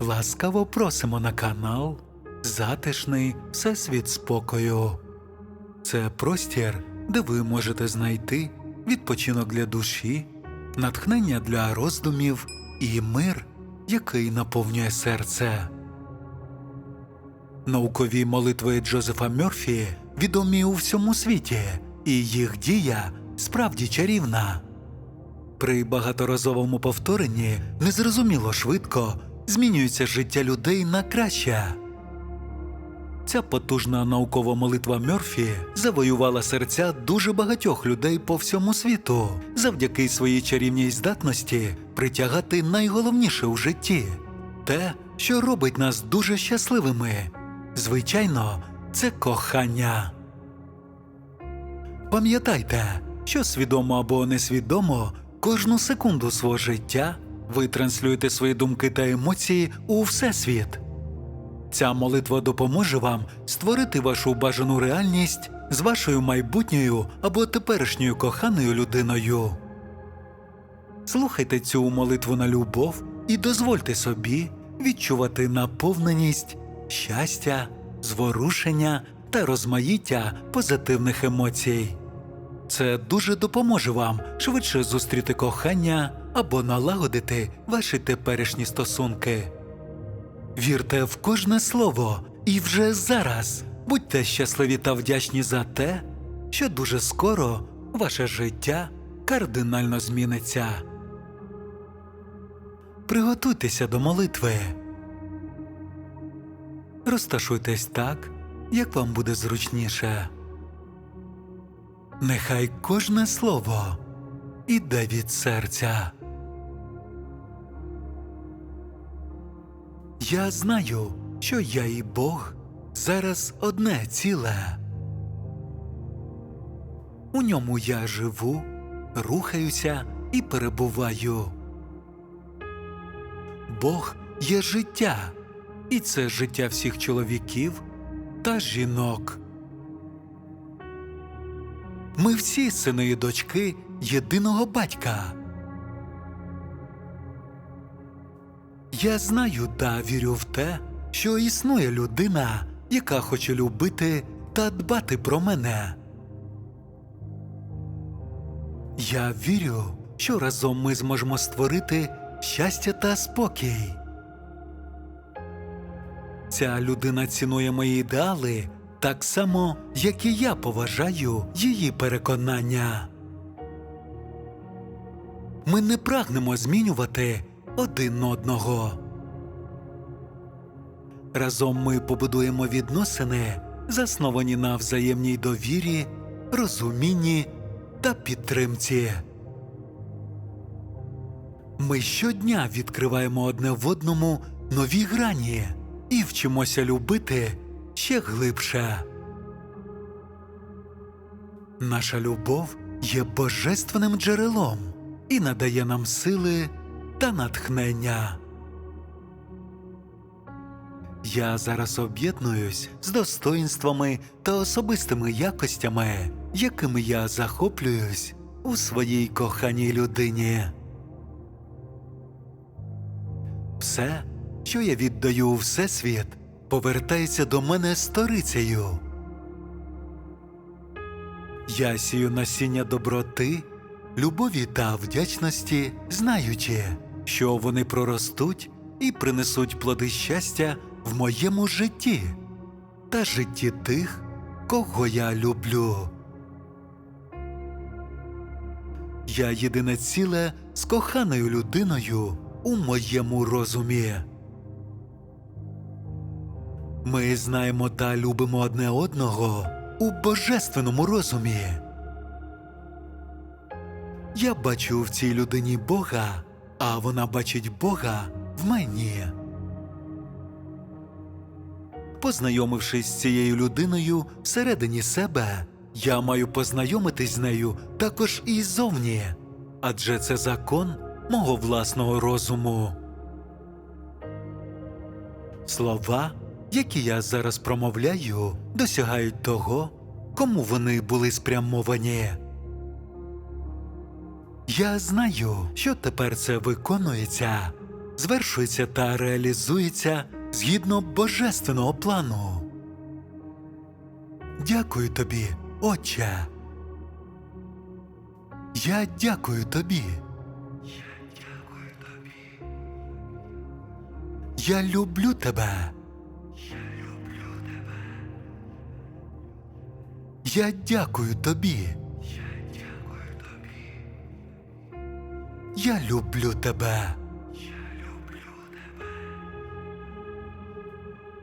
Ласкаво просимо на канал Затишний Всесвіт спокою. Це простір, де ви можете знайти відпочинок для душі, натхнення для роздумів і мир, який наповнює серце. Наукові молитви Джозефа Мьорфі відомі у всьому світі, і їх дія справді чарівна. При багаторазовому повторенні незрозуміло швидко змінюється життя людей на краще. Ця потужна наукова молитва Мьорфі завоювала серця дуже багатьох людей по всьому світу завдяки своїй чарівній здатності притягати найголовніше у житті те, що робить нас дуже щасливими. Звичайно, це кохання. Пам'ятайте, що свідомо або несвідомо кожну секунду свого життя ви транслюєте свої думки та емоції у всесвіт. Ця молитва допоможе вам створити вашу бажану реальність з вашою майбутньою або теперішньою коханою людиною. Слухайте цю молитву на любов і дозвольте собі відчувати наповненість, щастя, зворушення та розмаїття позитивних емоцій. Це дуже допоможе вам швидше зустріти кохання або налагодити ваші теперішні стосунки. Вірте в кожне слово і вже зараз будьте щасливі та вдячні за те, що дуже скоро ваше життя кардинально зміниться. Приготуйтеся до молитви. Розташуйтесь так, як вам буде зручніше. Нехай кожне слово іде від серця. Я знаю, що я і Бог зараз одне ціле. У ньому я живу, рухаюся і перебуваю. Бог є життя, і це життя всіх чоловіків та жінок. Ми всі сини і дочки єдиного батька. Я знаю та вірю в те, що існує людина, яка хоче любити та дбати про мене. Я вірю, що разом ми зможемо створити щастя та спокій. Ця людина цінує мої ідеали так само, як і я поважаю її переконання. Ми не прагнемо змінювати один одного. Разом ми побудуємо відносини, засновані на взаємній довірі, розумінні та підтримці. Ми щодня відкриваємо одне в одному нові грані і вчимося любити ще глибше. Наша любов є божественним джерелом і надає нам сили та натхнення. Я зараз об'єднуюсь з достоїнствами та особистими якостями, якими я захоплююсь у своїй коханій людині. Все, що я віддаю у Всесвіт, повертається до мене сторицею. Я сію насіння доброти, любові та вдячності, знаючи, що вони проростуть і принесуть плоди щастя в моєму житті та житті тих, кого я люблю. Я єдине ціле з коханою людиною у моєму розумі. Ми знаємо та любимо одне одного у божественному розумі. Я бачу в цій людині Бога, а вона бачить Бога в мені. Познайомившись з цією людиною всередині себе, я маю познайомитись з нею також і ззовні, адже це закон мого власного розуму. Слова, які я зараз промовляю, досягають того, кому вони були спрямовані. Я знаю, що тепер це виконується, звершується та реалізується згідно божественного плану. Дякую тобі, Отче. Я дякую тобі. Я дякую тобі. Я люблю тебе. Я дякую тобі. Я люблю тебе.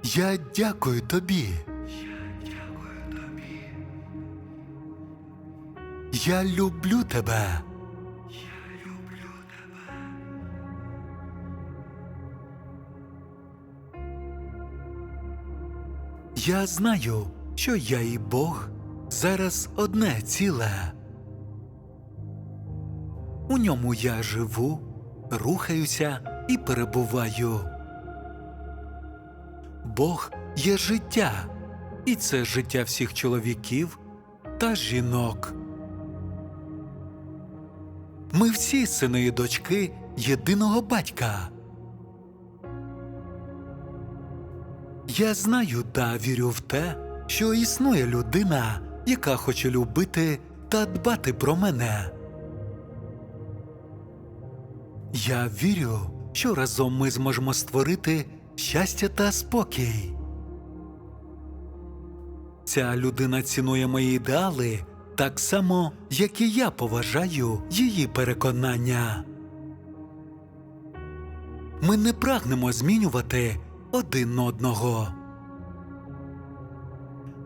Я дякую тобі. Я люблю тебе. Я знаю, що я і Бог зараз одне ціле. У ньому я живу, рухаюся і перебуваю. Бог є життя, і це життя всіх чоловіків та жінок. Ми всі сини і дочки єдиного батька. Я знаю та вірю в те, що існує людина, яка хоче любити та дбати про мене. Я вірю, що разом ми зможемо створити щастя та спокій. Ця людина цінує мої ідеали так само, як і я поважаю її переконання. Ми не прагнемо змінювати один одного.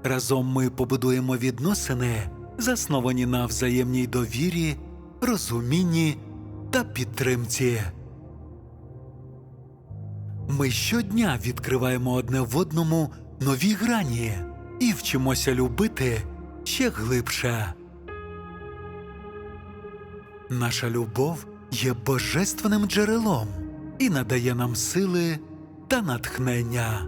Разом ми побудуємо відносини, засновані на взаємній довірі, розумінні та підтримці. Ми щодня відкриваємо одне в одному нові грані і вчимося любити ще глибше. Наша любов є божественним джерелом і надає нам сили та натхнення.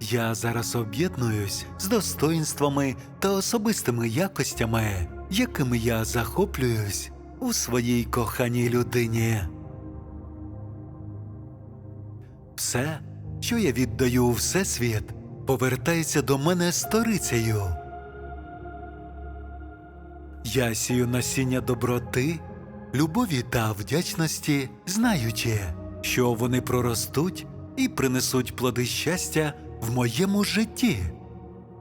Я зараз об'єднуюсь з достоїнствами та особистими якостями, якими я захоплююсь у своїй коханій людині. Все, що я віддаю у Всесвіт, повертається до мене сторицею. Я сію насіння доброти, любові та вдячності, знаючи, що вони проростуть і принесуть плоди щастя в моєму житті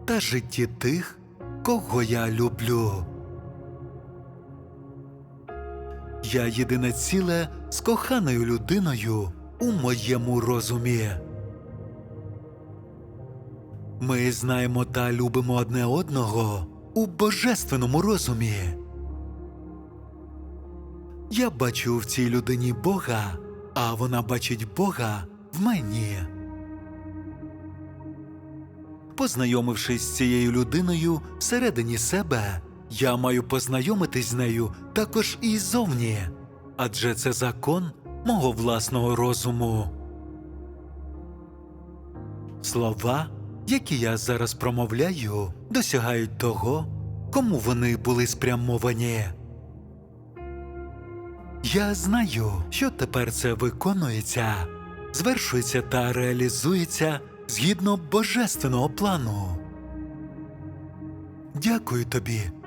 та житті тих, кого я люблю. Я єдине ціле з коханою людиною у моєму розумі. Ми знаємо та любимо одне одного у божественному розумі. Я бачу в цій людині Бога, а вона бачить Бога в мені. Познайомившись з цією людиною всередині себе, я маю познайомитись з нею також і ззовні, адже це закон мого власного розуму. Слова, які я зараз промовляю, досягають того, кому вони були спрямовані. Я знаю, що тепер це виконується, звершується та реалізується згідно божественного плану. Дякую тобі,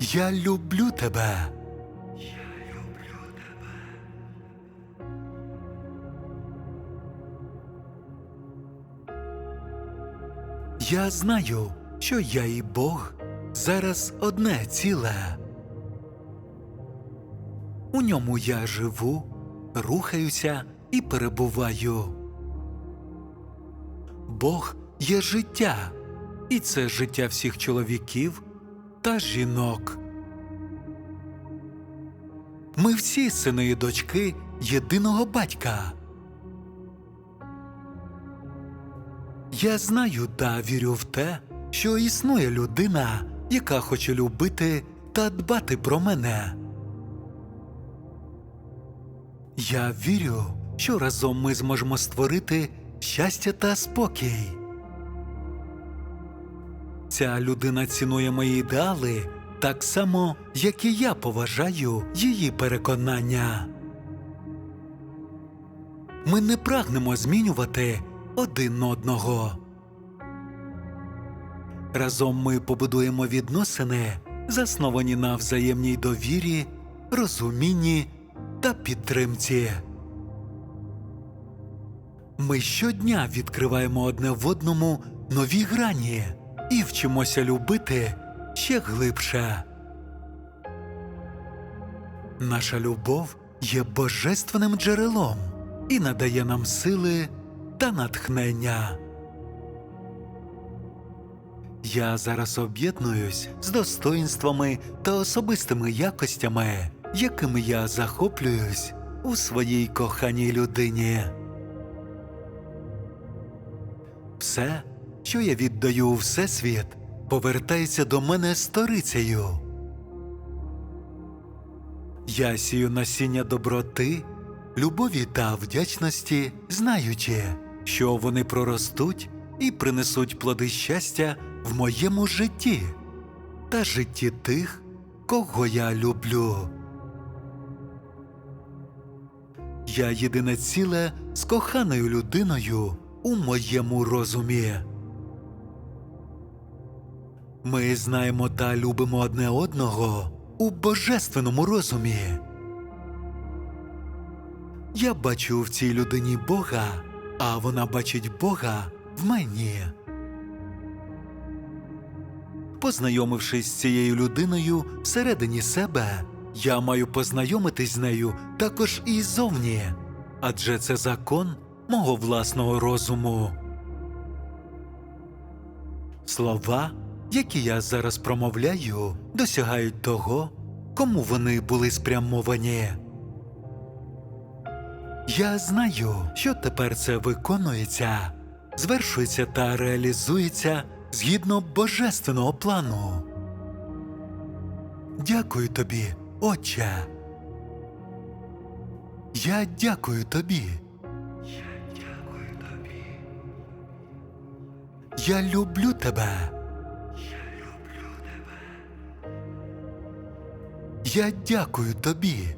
Я люблю тебе. Я знаю, що я і Бог зараз одне ціле. У ньому я живу, рухаюся і перебуваю. Бог є життя, і це життя всіх чоловіків та жінок. Ми всі сини і дочки єдиного батька. Я знаю та вірю в те, що існує людина, яка хоче любити та дбати про мене. Я вірю, що разом ми зможемо створити щастя та спокій. Ця людина цінує мої ідеали так само, як і я поважаю її переконання. Ми не прагнемо змінювати один одного. Разом ми побудуємо відносини, засновані на взаємній довірі, розумінні та підтримці. Ми щодня відкриваємо одне в одному нові грані і вчимося любити ще глибше. Наша любов є божественним джерелом і надає нам сили та натхнення. Я зараз об'єднуюсь з достоїнствами та особистими якостями, якими я захоплююсь у своїй коханій людині. Все, що я віддаю у Всесвіт, повертається до мене сторицею. Я сію насіння доброти, любові та вдячності, знаючи, що вони проростуть і принесуть плоди щастя в моєму житті та житті тих, кого я люблю. Я єдине ціле з коханою людиною у моєму розумі. Ми знаємо та любимо одне одного у божественному розумі. Я бачу в цій людині Бога, а вона бачить Бога в мені. Познайомившись з цією людиною всередині себе, я маю познайомитись з нею також і ззовні, адже це закон мого власного розуму. Слова, які я зараз промовляю, досягають того, кому вони були спрямовані. Я знаю, що тепер це виконується, звершується та реалізується згідно божественного плану. Дякую тобі, Отче. Я дякую тобі. Я люблю тебе. Я дякую тобі.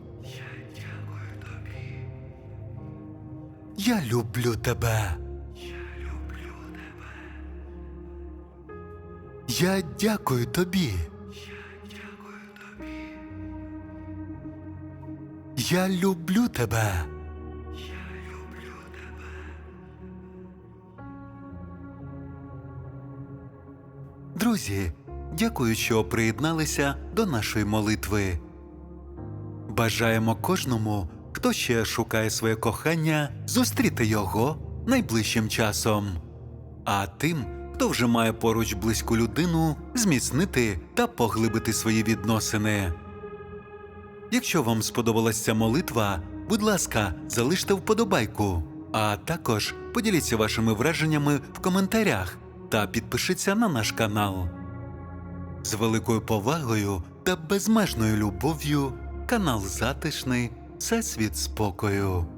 Я люблю тебе. Я дякую тобі. Я люблю тебе. Друзі, дякую, що приєдналися до нашої молитви. Бажаємо кожному, хто ще шукає своє кохання, зустріти його найближчим часом. А тим, хто вже має поруч близьку людину, зміцнити та поглибити свої відносини. Якщо вам сподобалася ця молитва, будь ласка, залиште вподобайку, а також поділіться вашими враженнями в коментарях та підпишіться на наш канал. З великою повагою та безмежною любов'ю канал Затишний Всесвіт спокою.